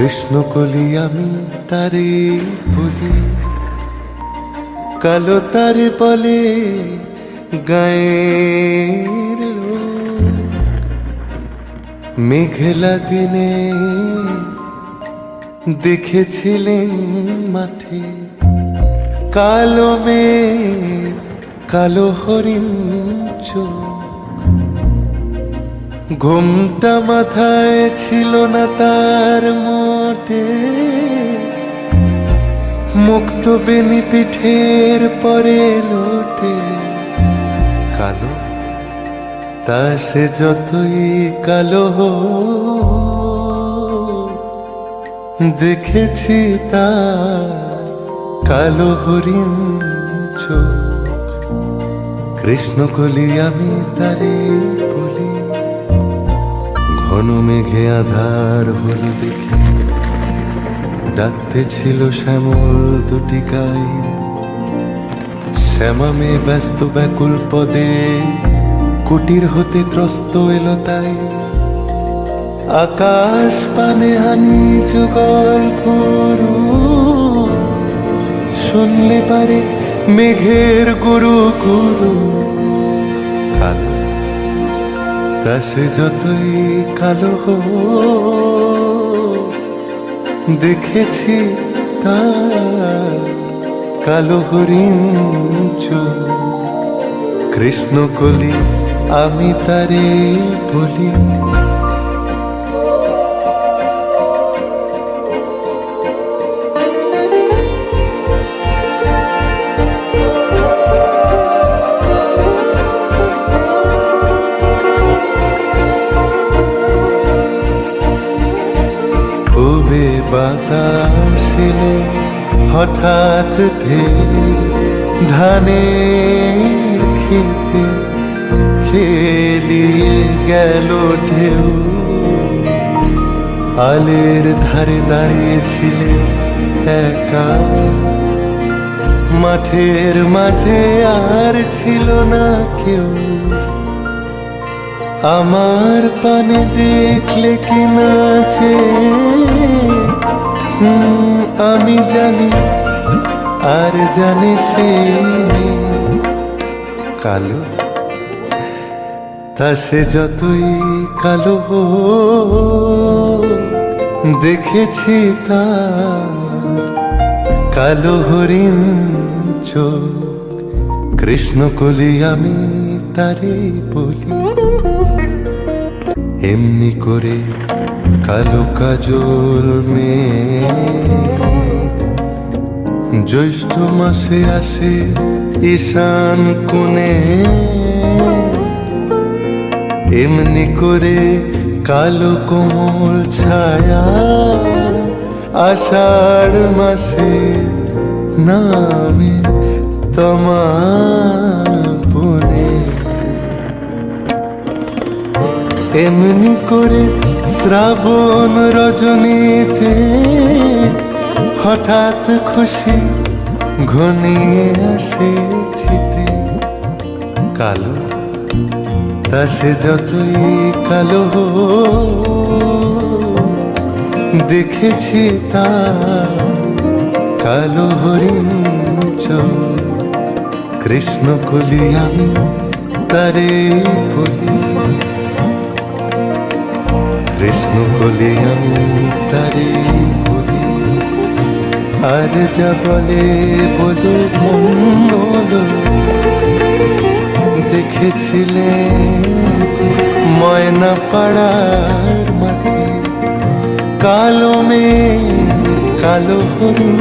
কৃষ্ণ কলি আমি তারে বলি, কালো তারে বলে গায়ের। মেঘলা দিনে দেখেছিলেন মাঠে কালো মেঘ, কালো হরিণ চোখ ঘুমটা মাথায় ছিল না তার মোটে মুক্ত বেনি পিঠের পরে লোটে। কালো, তা সে যতই কালো দেখেছি তার কালো হরিণ চোখ। কৃষ্ণকলি আমি তারে বলি, ঘন মেঘে আধার হলো দেখে। ডাকতে ছিল শ্যামল দুটি গাই শ্যামামে ব্যস্ত ব্যাকুল পদে কুটির হতে ত্রস্ত এলো তাই। আকাশ পানে হানি যুগল গুরু শুনলে পারে মেঘের গুরু গুরু। কালো তা সে যতই কালো হোক, দেখেছি তা কালো হরিণ। কৃষ্ণ কলি আমি তারে বলি খুবে বাতাস হঠাৎ ধে ধানের খেতে খেলিয়ে গেল ঢেউ। আলের ধারে দাঁড়িয়েছিলে একা। মাঠের মাঝে আর ছিল না কেউ। আমার পানে দেখলে কি নাচে? হুম, আমি জানি আর জানে সে কালো তা সে যতই কালো দেখেছি তার কালো হরিণ চোখ। কৃষ্ণ কলি আমি তারে বলি। এমনি করে কালো কাজল মেয়ে জ্যৈষ্ঠ মাসে আসে ঈশান কোণে। এমনি করে কালো কোমল ছায়া আষাঢ় মাসে নামে তোমার বনে। এমনি করে শ্রাবণ রজনীতে হঠাৎ খুশি ঘনিয়ে আসে চিতে কালো, তা সে যতই কালো দেখেছি তা কালো হরিণ কৃষ্ণ কলি আমি তারে বলি কৃষ্ণ বলে আমি তারে বলি, আর যা বলে বলো মঙ্গল দেখেছিলে ময়না পাড়ার মাঠে কালো মেয়ে কালো হরিণ